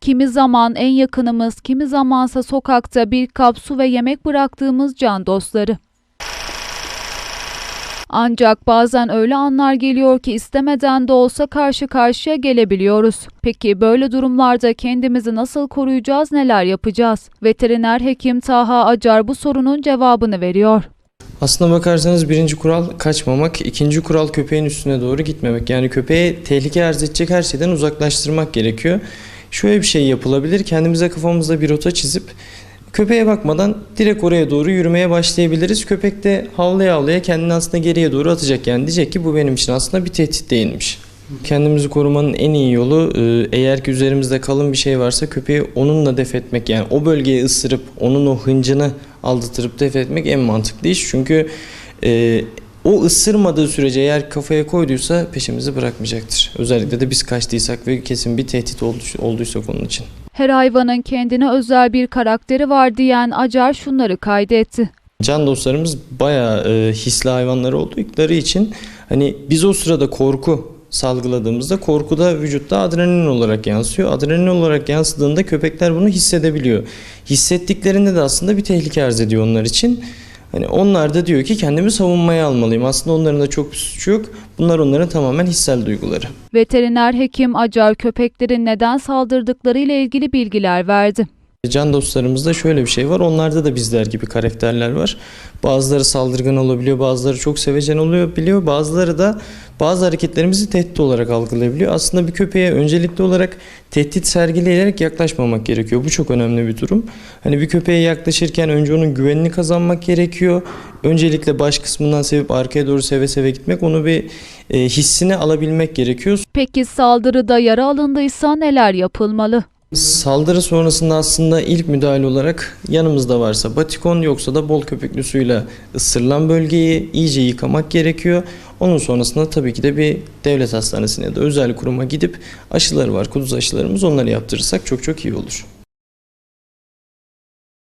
Kimi zaman en yakınımız, kimi zamansa sokakta bir kap su ve yemek bıraktığımız can dostları. Ancak bazen öyle anlar geliyor ki istemeden de olsa karşı karşıya gelebiliyoruz. Peki böyle durumlarda kendimizi nasıl koruyacağız, neler yapacağız? Veteriner hekim Taha Acar bu sorunun cevabını veriyor. Aslına bakarsanız birinci kural kaçmamak, ikinci kural köpeğin üstüne doğru gitmemek. Yani köpeğe tehlike arz edecek her şeyden uzaklaştırmak gerekiyor. Şöyle bir şey yapılabilir, kendimize kafamızda bir rota çizip köpeğe bakmadan direkt oraya doğru yürümeye başlayabiliriz. Köpek de havlaya havlaya kendini aslında geriye doğru atacak. Yani diyecek ki bu benim için aslında bir tehdit değilmiş. Kendimizi korumanın en iyi yolu e, eğer ki üzerimizde kalın bir şey varsa köpeği onunla def etmek. Yani o bölgeye ısırıp onun o hıncını aldatırıp def etmek en mantıklı iş. Çünkü e, o ısırmadığı sürece eğer kafaya koyduysa peşimizi bırakmayacaktır. Özellikle de biz kaçtıysak ve kesin bir tehdit oldu- olduysak onun için. Her hayvanın kendine özel bir karakteri var diyen Acar şunları kaydetti. Can dostlarımız bayağı e, hisli hayvanlar oldukları için hani biz o sırada korku salgıladığımızda korku da vücutta adrenalin olarak yansıyor. Adrenalin olarak yansıdığında köpekler bunu hissedebiliyor. Hissettiklerinde de aslında bir tehlike arz ediyor onlar için. Hani onlar da diyor ki kendimi savunmaya almalıyım. Aslında onların da çok bir suçu yok. Bunlar onların tamamen hissel duyguları. Veteriner hekim Acar köpeklerin neden saldırdıkları ile ilgili bilgiler verdi. Can dostlarımızda şöyle bir şey var. Onlarda da bizler gibi karakterler var. Bazıları saldırgan olabiliyor, bazıları çok sevecen oluyor biliyor. Bazıları da bazı hareketlerimizi tehdit olarak algılayabiliyor. Aslında bir köpeğe öncelikli olarak tehdit sergileyerek yaklaşmamak gerekiyor. Bu çok önemli bir durum. Hani bir köpeğe yaklaşırken önce onun güvenini kazanmak gerekiyor. Öncelikle baş kısmından sevip arkaya doğru seve seve gitmek, onu bir e, hissini alabilmek gerekiyor. Peki saldırıda yara alındıysa neler yapılmalı? Saldırı sonrasında aslında ilk müdahale olarak yanımızda varsa batikon yoksa da bol köpüklü suyla ısırılan bölgeyi iyice yıkamak gerekiyor. Onun sonrasında tabii ki de bir devlet hastanesine ya da özel kuruma gidip aşıları var, kuduz aşılarımız onları yaptırırsak çok çok iyi olur.